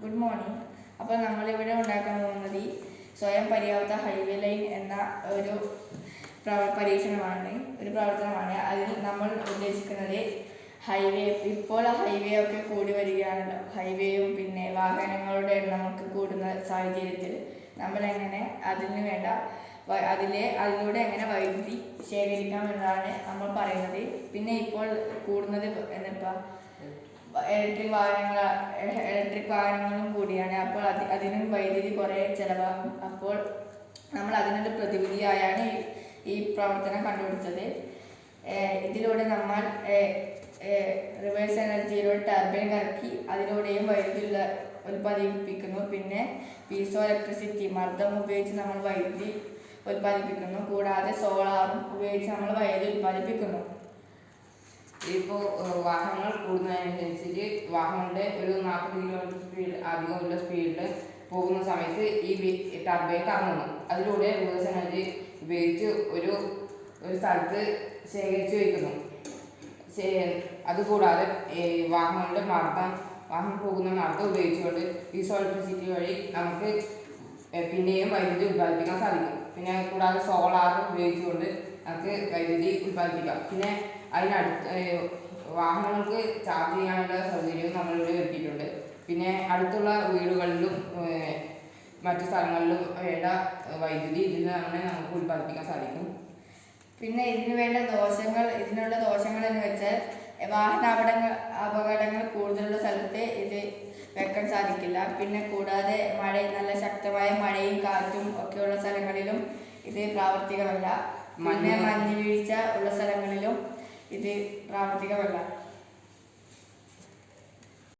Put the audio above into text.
Good morning അപ്പോൾ നമ്മളിവിടെ ഉണ്ടാക്കാൻ പോകുന്നത് ഈ സ്വയം പര്യാപ്ത ഹൈവേ ലൈൻ എന്ന ഒരു പരീക്ഷണമാണ്. ഒരു പ്രവർത്തനമാണ്. അതിൽ നമ്മൾ ഉദ്ദേശിക്കുന്നത് ഹൈവേ ഇപ്പോൾ ഹൈവേ ഒക്കെ കൂടി വരികയാണല്ലോ. ഹൈവേയും പിന്നെ വാഹനങ്ങളുടെ എണ്ണമൊക്കെ കൂടുന്ന സാഹചര്യത്തിൽ നമ്മൾ എങ്ങനെ അതിന് വേണ്ട അതിലെ അതിലൂടെ എങ്ങനെ വൈദ്യുതി ശേഖരിക്കാം എന്നാണ് നമ്മൾ പറയുന്നത്. പിന്നെ ഇപ്പോൾ കൂടുന്നത് എന്താ ഇലക്ട്രിക് വാഹനങ്ങൾ ഇലക്ട്രിക് വാഹനങ്ങളും കൂടിയാണ്. അപ്പോൾ അത് അതിനും വൈദ്യുതി കുറേ ചിലവാകും അപ്പോൾ നമ്മൾ അതിനൊരു പ്രതിവിധിയായാണ് ഈ- പ്രവർത്തനം കണ്ടുപിടിച്ചത്. ഇതിലൂടെ നമ്മൾ റിവേഴ്സ് എനർജിയിലൂടെ ടർബൈൻ കറക്കി അതിലൂടെയും വൈദ്യുതി ഉൽപ്പാദിപ്പിക്കുന്നു. പിന്നെ പീസോ ഇലക്ട്രിസിറ്റി മർദ്ദം ഉപയോഗിച്ച് നമ്മൾ വൈദ്യുതി ഉൽപ്പാദിപ്പിക്കുന്നു. കൂടാതെ സോളാറും ഉപയോഗിച്ച് നമ്മൾ വൈദ്യുതി ഉൽപ്പാദിപ്പിക്കുന്നു. ഇപ്പോൾ വാഹനങ്ങൾ കൂടുന്നതിനനുസരിച്ച് വാഹനങ്ങളുടെ ഒരു നാൽപ്പത് കിലോമീറ്റർ സ്പീഡ് അധികമുള്ള സ്പീഡിൽ പോകുന്ന സമയത്ത് ഈ ടർബൈൻ കറങ്ങുന്നു അതിലൂടെ റിവേഴ്സ് എനർജി ഉപയോഗിച്ച് ഒരു ഒരു സ്ഥലത്ത് ശേഖരിച്ച് വയ്ക്കുന്നു അതുകൂടാതെ വാഹനങ്ങളുടെ മർദ്ദം വാഹനം പോകുന്ന മർദ്ദം ഉപയോഗിച്ചുകൊണ്ട് ഈ ഇലക്ട്രിസിറ്റി വഴി നമുക്ക് പിന്നെയും വൈദ്യുതി ഉൽപ്പാദിപ്പിക്കാൻ സാധിക്കും. പിന്നെ കൂടാതെ സോളാർ ഉപയോഗിച്ചുകൊണ്ട് നമുക്ക് വൈദ്യുതി ഉത്പാദിപ്പിക്കാം പിന്നെ അതിനടുത്ത് വാഹനങ്ങൾക്ക് ചാർജ് ചെയ്യാനുള്ള സൗകര്യവും നമ്മളിവിടെ ഒരുക്കിയിട്ടുണ്ട്. പിന്നെ അടുത്തുള്ള വീടുകളിലും മറ്റു സ്ഥലങ്ങളിലും വേണ്ട വൈദ്യുതി ഇതിൽ തന്നെ നമുക്ക് ഉൽപ്പാദിപ്പിക്കാൻ സാധിക്കും. പിന്നെ ഇതിന് വേണ്ട ദോഷങ്ങൾ ഇതിനുള്ള ദോഷങ്ങൾ എന്ന് വെച്ചാൽ വാഹന അപകടങ്ങൾ അപകടങ്ങൾ കൂടുതലുള്ള സ്ഥലത്ത് ഇത് വെക്കാൻ സാധിക്കില്ല. പിന്നെ കൂടാതെ മഴ നല്ല ശക്തമായ മഴയും കാറ്റും ഒക്കെയുള്ള സ്ഥലങ്ങളിലും ഇത് പ്രാവർത്തികമല്ല. പിന്നെ മഞ്ഞ് മഞ്ഞ് വീഴ്ച ഉള്ള സ്ഥലങ്ങളിലും ഇത് പ്രാവർത്തികമല്ല.